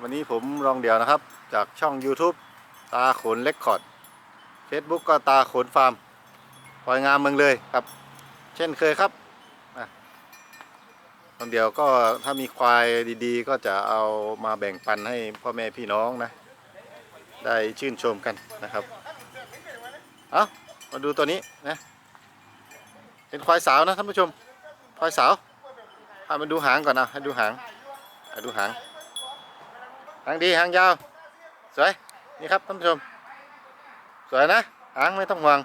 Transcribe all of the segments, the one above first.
วันนี้ผมรองเดี่ยวนะครับ จากช่อง YouTube ตาขนเล็กคอร์ด Facebook ก็ตาขนฟาร์มปล่อยงามเมืองเลยครับ เช่นเคยครับรองเดี่ยวก็ถ้ามีควายดีๆ ก็จะเอามาแบ่งปันให้พ่อแม่พี่น้องนะ ได้ชื่นชมกันนะครับเอามาดูตัวนี้นะเป็นควายสาวนะท่านผู้ชมควายสาวพามาดูหางก่อนนะให้ดูหางให้ดูหาง หางดีหางยาว สวย นี่ครับท่านผู้ชม สวยนะหางไม่ต้องห่วง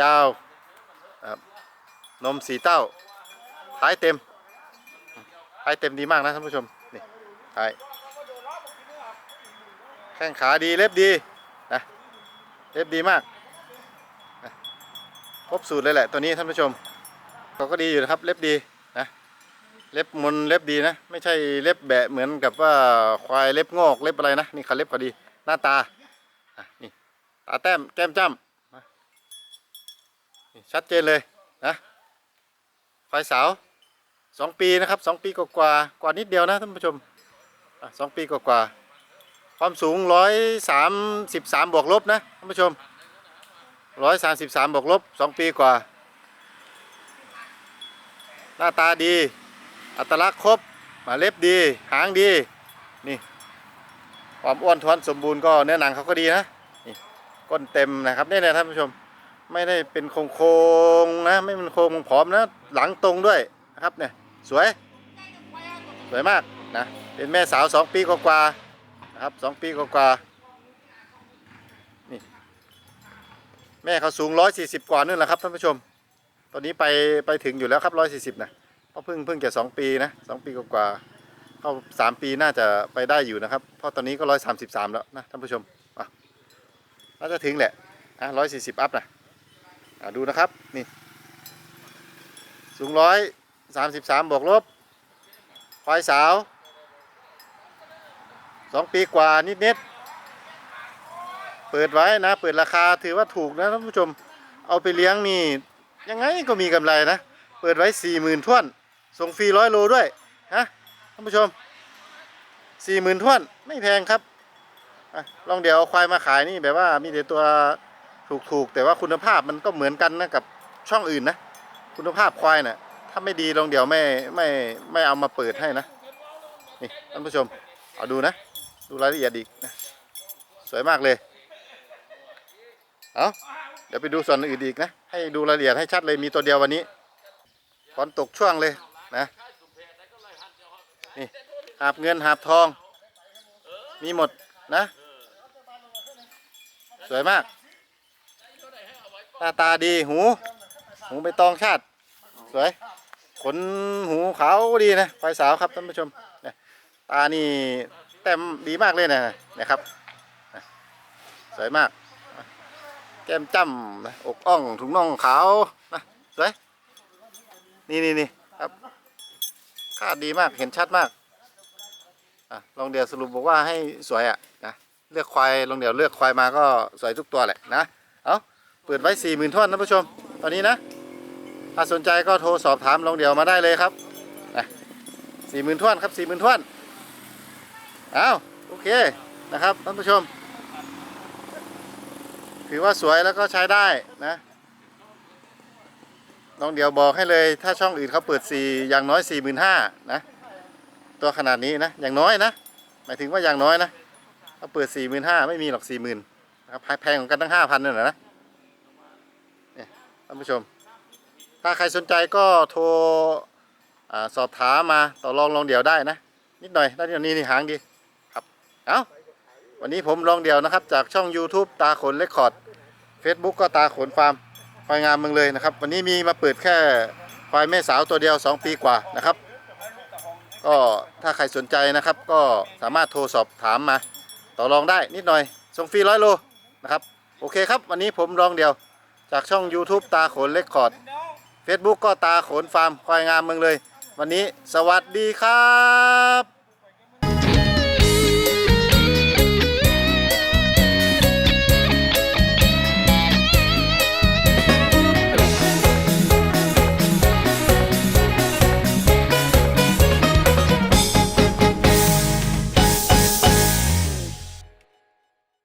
ยาวนมสีเต้าท้ายเต็มท้ายเต็มดีมากนะท่านผู้ชมนี่ท้ายแข้งขาดีเล็บดีนะเล็บดีมากครบสูตรเลยแหละตัวนี้ท่านผู้ชมเขาก็ดีอยู่นะครับเล็บดี เล็บมนเล็บดีนะ ไม่ใช่เล็บแบะเหมือนกับว่าควายเล็บงอกเล็บอะไรนะนี่เขาเล็บเขาดี หน้าตาอะนี่ตาแต้มแก้มจ้ำนะนี่ชัดเจนเลยนะควายสาวสองปีนะครับสองปีกว่ากว่ากว่านิดเดียวนะท่านผู้ชมสองปีกว่ากว่าความสูงร้อยสามสิบสามบวกลบนะท่านผู้ชมร้อยสามสิบสามบวกลบสองปีกว่า หน้าตาดี อัตลักษณ์ครบมาเล็บดี หางดี นี่ความอ้วนท้วนสมบูรณ์ก็เนื้อหนังเขาก็ดีนะนี่ก้นเต็มนะครับนี่นะท่านผู้ชม ไม่ได้เป็นโครงๆนะ ไม่เป็นโครงผอมนะ หลังตรงด้วยนะครับเนี่ยสวย สวยมากนะ เป็นแม่สาวสองปีกว่าๆนะครับสองปีกว่าๆนี่แม่เขาสูงร้อยสี่สิบกว่านู่นแหละครับท่านผู้ชม ตอนนี้ไปไปถึงอยู่แล้วครับร้อยสี่สิบนะ เพราะเพิ่งเพิ่งจะสองปีนะสองปีกว่าเข้าสามปีน่าจะไปได้อยู่นะครับ เพราะตอนนี้ก็ร้อยสามสิบสามแล้วนะท่านผู้ชมอะน่าจะถึงแหละนะร้อยสี่สิบอัพนะอะดูนะครับนี่สูงร้อยสามสิบสามบวกลบควายสาวสองปีกว่านิดๆเปิดไว้นะ เปิดราคาถือว่าถูกนะท่านผู้ชม เอาไปเลี้ยงนี่ยังไงก็มีกำไรนะ เปิดไว้สี่หมื่นท่วน ส่งฟรีร้อยโลด้วยฮะท่านผู้ชมสี่หมื่นท่วนไม่แพงครับอลองเดี๋ยวเอาควายมาขายนี่แบบว่ามีแต่ตัวถูกๆ แต่ว่าคุณภาพมันก็เหมือนกันนะกับช่องอื่นนะ คุณภาพควายน่ะถ้าไม่ดีลองเดี๋ยวไม่ไม่ไม่เอามาเปิดให้นะนี่ท่านผู้ชมเอาดูนะ ดูรายละเอียดอีกนะสวยมากเลยเอาเดี๋ยวไปดูส่วนอื่นอีกนะ ให้ดูรายละเอียดให้ชัดเลยมีตัวเดียววันนี้ฝนตกช่วงเลย นะนี่หาบเงินหาบทอง มีหมดนะ สวยมาก ตาตาดีหู หูใบตองชาติ สวย ขนหูขาวดีนะควายสาวครับท่านผู้ชมนี่ตานี่แต้มดีมากเลยนะนะครับสวยมาก แก้มจ้ำอกอ่องถุงน่องขาวนะสวยนี่นี่นี่ ครับคาดดีมากเห็นชัดมากอะลองเดียวสรุปบอกว่าให้สวยอะนะเลือกควายลองเดียวเลือกควายมาก็สวยทุกตัวแหละนะเอาเปิดไว้สี่หมื่นท่อนนะผู้ชม ตอนนี้นะถ้าสนใจก็โทรสอบถามลองเดียวมาได้เลยครับสี่หมื่นท่วนครับสี่หมื่นท่วนเอาโอเคนะครับท่านผู้ชมถือว่าสวยแล้วก็ใช้ได้นะ ลองเดียวบอกให้เลย ถ้าช่องอื่นเขาเปิดสี่อย่างน้อยสี่หมื่นห้านะตัวขนาดนี้นะอย่างน้อยนะหมายถึงว่าอย่างน้อยนะเขาเปิดสี่หมื่นห้าไม่มีหรอกสี่หมื่นนะครับแพงของกันตั้งห้าพันนั่นแหละนะเนี่ยท่านผู้ชม ถ้าใครสนใจก็โทรอสอบถามมาต่อรองลองเดียวได้นะ นิดหน่อยได้เดี๋ยวนี้นี่หางดีครับเอาวันนี้ผมลองเดียวนะครับ จากช่อง YouTube ตาขนเลคคอร์ด Facebook ก็ตาขนฟาร์ม ควายงามเมืองเลยนะครับ วันนี้มีมาเปิดแค่ควายแม่สาวตัวเดียว 2 ปีกว่านะครับ ก็ถ้าใครสนใจนะครับ ก็สามารถโทรสอบถามมา ต่อรองได้นิดหน่อยส่งฟรีร้อยโลนะครับ โอเคครับ วันนี้ผมลองเดียว จากช่อง YouTube ตาขนเลคคอร์ด Facebook ก็ตาขนฟาร์มควายงามเมืองเลย วันนี้สวัสดีครับ